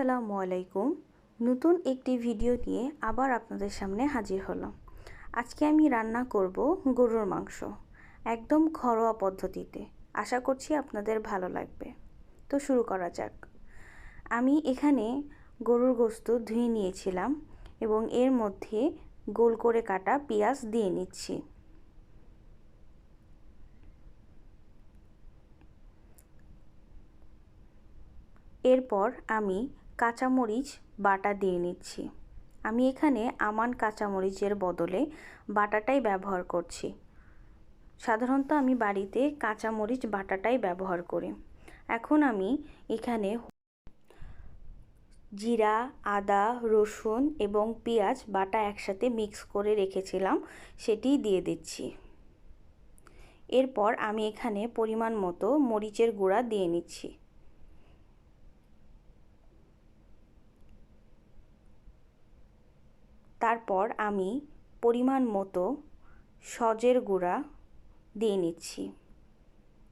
আসসালামু আলাইকুম। নতুন একটি ভিডিও নিয়ে আবার আপনাদের সামনে হাজির হলাম। আজকে আমি রান্না করব গরুর মাংস, একদম ঘরোয়া পদ্ধতিতে। আশা করছি আপনাদের ভালো লাগবে। তো শুরু করা যাক। আমি এখানে গরুর গোস্ত ধুয়ে নিয়েছিলাম এবং এর মধ্যে গোল করে কাটা পেঁয়াজ দিয়ে নিচ্ছি। এরপর আমি কাঁচামরিচ বাটা দিয়ে নিচ্ছি। আমি এখানে আমান কাঁচামরিচের বদলে বাটাটাই ব্যবহার করছি। সাধারণত আমি বাড়িতে কাঁচামরিচ বাটাটাই ব্যবহার করি। এখন আমি এখানে জিরা, আদা, রসুন এবং পেঁয়াজ বাটা একসাথে মিক্স করে রেখেছিলাম, সেটি দিয়ে দিচ্ছি। এরপর আমি এখানে পরিমাণ মতো মরিচের গুঁড়া দিয়ে নিচ্ছি। তারপর আমি পরিমাণ মতো সজের গুঁড়া দিয়ে নিচ্ছি।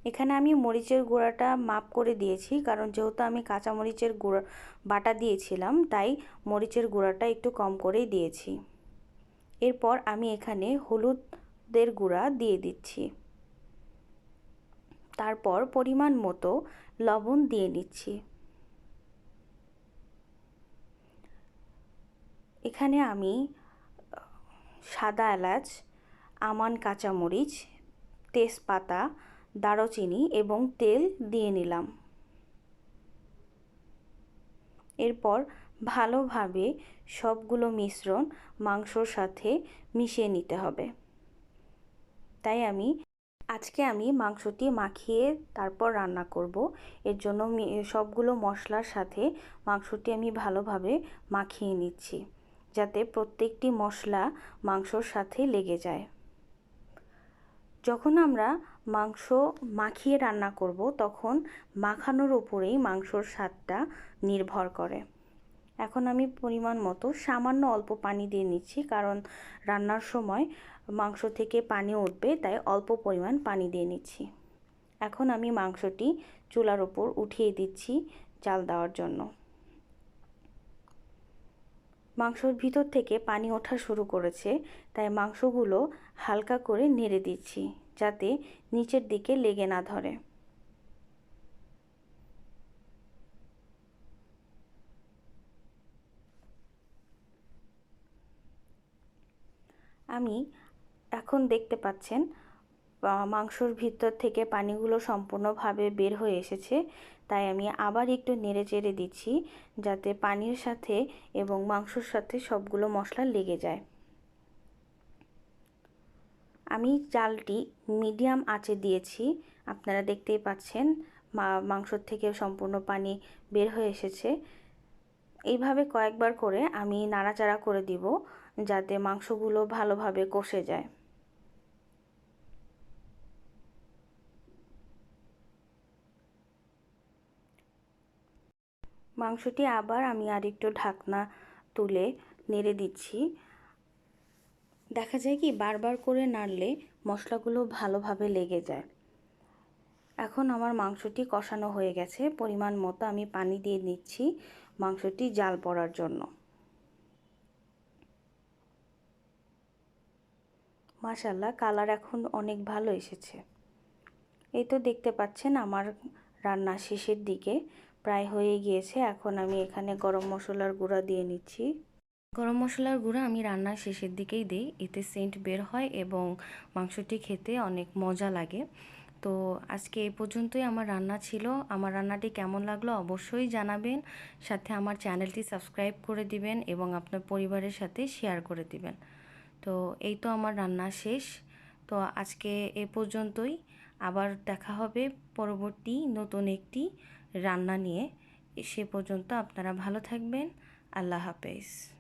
এখানে আমি মরিচের গুঁড়াটা মাপ করে দিয়েছি, কারণ যেহেতু আমি কাঁচা মরিচের গুঁড়া, বাটা দিয়েছিলাম, তাই মরিচের গুঁড়াটা একটু কম করেই দিয়েছি। এরপর আমি এখানে হলুদের গুঁড়া দিয়ে দিচ্ছি। তারপর পরিমাণ মতো লবণ দিয়ে নিচ্ছি। এখানে আমি, সাদা এলাচ, আমান কাঁচামরিচ, তেজপাতা, দারচিনি এবং তেল দিয়ে নিলাম। এরপর ভালোভাবে সবগুলো মিশ্রণ মাংসর সাথে মিশিয়ে নিতে হবে। তাই আমি, আজকে আমি মাংসটি মাখিয়ে তারপর রান্না করব। এর জন্য সবগুলো মশলার সাথে মাংসটি আমি ভালোভাবে মাখিয়ে নিচ্ছি। যাতে প্রত্যেকটি মশলা মাংসর সাথে লেগে যায়। যখন আমরা মাংস মাখিয়ে রান্না করব, তখন মাখানোর উপরেই মাংসর স্বাদটা নির্ভর করে। এখন আমি পরিমাণ মতো সামান্য অল্প পানি দিয়ে নিচ্ছি, কারণ রান্নার সময় মাংস থেকে পানি উঠবে, তাই অল্প পরিমাণ পানি দিয়ে নিচ্ছি। এখন আমি মাংসটি চুলার ওপর উঠিয়ে দিচ্ছি চাল দেওয়ার জন্য। মাংসর ভিতর থেকে পানি ওঠা শুরু করেছে, তাই মাংসগুলো হালকা করে নেড়ে দিচ্ছি যাতে নিচের দিকে লেগে না ধরে। আমি এখন দেখতে পাচ্ছেন মাংসর ভিতর থেকে পানিগুলো সম্পূর্ণভাবে বের হয়ে এসেছে। তাই আমি আবার একটু নেড়ে চেড়ে দিচ্ছি যাতে পানির সাথে এবং মাংসর সাথে সবগুলো মশলা লেগে যায়। আমি চালটি মিডিয়াম আঁচে দিয়েছি। আপনারা দেখতেই পাচ্ছেন মাংসর থেকে সম্পূর্ণ পানি বের হয়ে এসেছে। এইভাবে কয়েকবার করে আমি নাড়াচাড়া করে দিব যাতে মাংসগুলো ভালোভাবে কষে যায়। মাংসটি আবার আমি আর একটু ঢাকনা তুলে নেড়ে দিচ্ছি। দেখা যায় কি, বারবার করে নাড়লে মশলাগুলো ভালোভাবে লেগে যায়। এখন আমার মাংসটি কষানো হয়ে গেছে, পরিমাণ মতো আমি পানি দিয়ে নিচ্ছি মাংসটি জাল পড়ার জন্য। মাশাল্লাহ কালার এখন অনেক ভালো এসেছে। এই তো দেখতে পাচ্ছেন আমার রান্না শেষের দিকে। প্রায় হয়ে গিয়েছে। এখন আমি এখানে গরম মশলার গুঁড়া দিয়ে নিচ্ছি। গরম মশলার গুঁড়া আমি রান্নার শেষের দিকেই দিই। এতে সেন্ট বের হয় এবং মাংসটি খেতে অনেক মজা লাগে। তো আজকে এই পর্যন্তই আমার রান্না ছিল। আমার রান্নাটি কেমন লাগল অবশ্যই জানাবেন। সাথে আমার চ্যানেলটি সাবস্ক্রাইব করে দিবেন এবং আপনার পরিবারের সাথে শেয়ার করে দিবেন। তো এই তো আমার রান্না শেষ। তো আজকে এ পর্যন্তই। আবার দেখা হবে পরবর্তী নতুন একটি রান্না নিয়ে সে পর্যন্ত আপনারা ভালো থাকবেন। আল্লাহ হাফেজ।